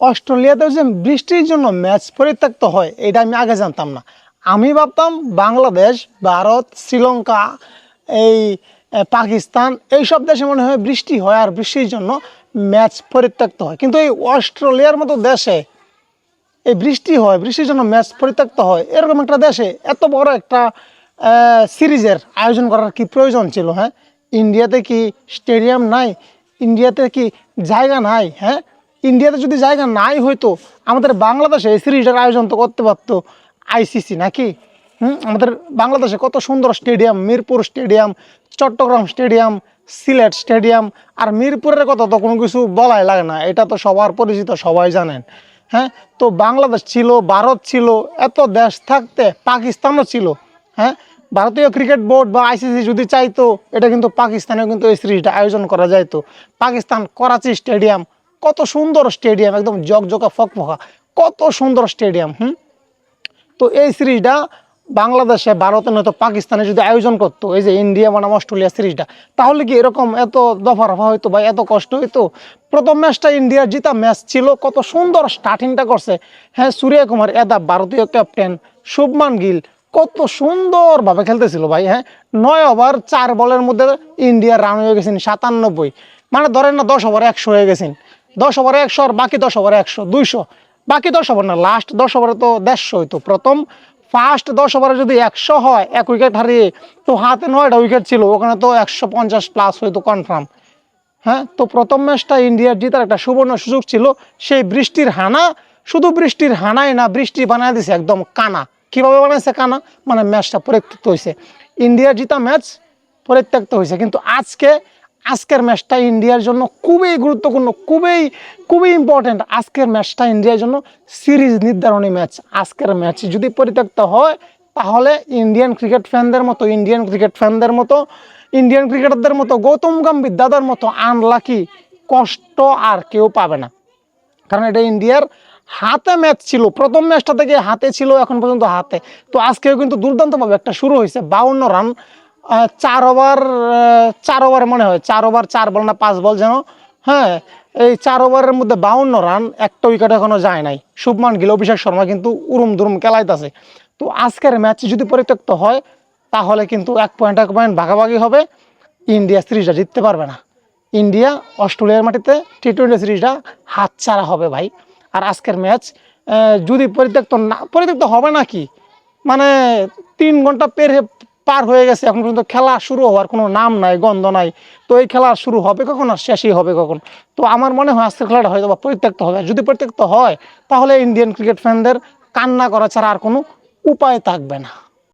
অস্ট্রেলিয়াতেও যে বৃষ্টির জন্য ম্যাচ পরিত্যক্ত হয়, এটা আমি আগে জানতাম না। আমি ভাবতাম বাংলাদেশ, ভারত, শ্রীলঙ্কা, এই পাকিস্তান, এইসব দেশে মনে হয় বৃষ্টি হয় আর বৃষ্টির জন্য ম্যাচ পরিত্যক্ত হয়। কিন্তু এই অস্ট্রেলিয়ার মতো দেশে এই বৃষ্টি হয়, বৃষ্টির জন্য ম্যাচ পরিত্যক্ত হয়, এরকম একটা দেশে এত বড় একটা সিরিজের আয়োজন করার কি প্রয়োজন ছিল হ্যাঁ? ইন্ডিয়াতে কি স্টেডিয়াম নাই? ইন্ডিয়াতে কি জায়গা নাই হ্যাঁ? ইন্ডিয়াতে যদি জায়গা নাই হয়তো, আমাদের বাংলাদেশে এই সিরিজটার আয়োজন তো করতে পারতো আইসিসি নাকি? হুম? আমাদের বাংলাদেশে কত সুন্দর stadium, Mirpur stadium, Chattogram stadium, Sylhet stadium আর মিরপুরের কথা তো কোনো কিছু বলাই লাগে না, এটা তো সবার পরিচিত, সবাই জানেন। হ্যাঁ? তো বাংলাদেশ ছিল, ভারত ছিল, এত দেশ থাকতে পাকিস্তানও ছিল। হ্যাঁ? ভারতীয় ক্রিকেট বোর্ড বা আইসিসি যদি চাইতো, এটা কিন্তু পাকিস্তানেও কিন্তু এই সিরিজটা আয়োজন করা যাইতো। পাকিস্তান করাচি স্টেডিয়াম কত সুন্দর স্টেডিয়াম, একদম জকজকা ফকফকা, কত সুন্দর স্টেডিয়াম, হুম? তো এই সিরিজটা বাংলাদেশে ভারতে নয়তো পাকিস্তানে যদি আয়োজন করতো, এই যে ইন্ডিয়া বনাম অস্ট্রেলিয়া সিরিজটা, তাহলে কি এরকম এত দফা রফা হইতো বা এত কষ্ট হইতো? প্রথম ম্যাচটা ইন্ডিয়ার জিতা ম্যাচ ছিল, কত সুন্দর স্টার্টিংটা করছে। হ্যাঁ সূর্য কুমার এদা, ভারতীয় ক্যাপ্টেন শুভমান গিল, কত সুন্দরভাবে খেলতেছিল ভাই হ্যাঁ? নয় ওভার, চার বলের মধ্যে ইন্ডিয়ার রান হয়ে গেছেন সাতানব্বই মানে ধরেন না দশ ওভার একশো হয়ে গেছেন। দশ ওভারে একশো আর বাকি দশ ওভারে একশো, দুইশো। বাকি দশ ওভার না লাস্ট দশ ওভারে তো দেড়শো হইতো। প্রথম ফার্স্ট দশ ওভারে যদি একশো হয়, এক উইকেট হারিয়ে, তো হাতে নয়টা উইকেট ছিল, ওখানে তো একশো পঞ্চাশ প্লাস হইতো কনফার্ম হ্যাঁ তো প্রথম ম্যাচটা ইন্ডিয়ার জিতার একটা সুবর্ণ সুযোগ ছিল। সেই বৃষ্টির হানা, শুধু বৃষ্টির হানাই না, বৃষ্টি বানায় দিছে একদম কানা। কীভাবে বানাইছে কানা? মানে ম্যাচটা পরিত্যক্ত হয়েছে ইন্ডিয়ার জিতা ম্যাচ পরিত্যক্ত হয়েছে কিন্তু আজকে আজকের ম্যাচটা ইন্ডিয়ার জন্য খুবই গুরুত্বপূর্ণ, খুবই খুবই ইম্পর্ট্যান্ট আজকের ম্যাচটা ইন্ডিয়ার জন্য সিরিজ নির্ধারণী ম্যাচ। আজকের ম্যাচ যদি পরিত্যক্ত হয়, তাহলে ইন্ডিয়ান ক্রিকেট ফ্যানদের মতো, ইন্ডিয়ান ক্রিকেট ফ্যানদের মতো, ইন্ডিয়ান ক্রিকেটারদের মতো, গৌতম গম্ভীর দাদার মতো আনলাকি কষ্ট আর কেউ পাবে না। কারণ এটা ইন্ডিয়ার হাতে ম্যাচ ছিল, প্রথম ম্যাচটা থেকে হাতে ছিল, এখন পর্যন্ত হাতে। তো আজকেও কিন্তু দুর্দান্তভাবে একটা শুরু হয়েছে, বাউন্ন রান চার ওভার চার ওভার মনে হয়। চার ওভার চার বল না, পাঁচ বল যেন। হ্যাঁ এই চার ওভারের মধ্যে বাউন্ন রান, একটা উইকেট এখনও যায় নাই। শুভমান গিল, অভিষেক শর্মা কিন্তু উরুম দুরুম খেলাইতেছে। তো আজকের ম্যাচ যদি পরিত্যক্ত হয়, তাহলে কিন্তু এক পয়েন্ট এক পয়েন্ট ভাগাভাগি হবে। ইন্ডিয়া সিরিজটা জিততে পারবে না। ইন্ডিয়া, অস্ট্রেলিয়ার মাটিতে টি টোয়েন্টি সিরিজটা হাতছাড়া হবে ভাই। আর আজকের ম্যাচ যদি পরিত্যক্ত না, পরিত্যক্ত হবে নাকি? মানে তিন ঘণ্টা পের পার হয়ে গেছে, এখন পর্যন্ত খেলা শুরু হওয়ার কোনো নাম নাই, গন্ধ নাই। তো এই খেলা শুরু হবে কখন আর শেষই হবে কখন? তো আমার মনে হয় আজকের খেলাটা হয়তো বা পরিত্যক্ত হবে। যদি পরিত্যক্ত হয়, তাহলে ইন্ডিয়ান ক্রিকেট ফ্যানদের কান্না করা ছাড়া আর কোনো উপায় থাকবে না।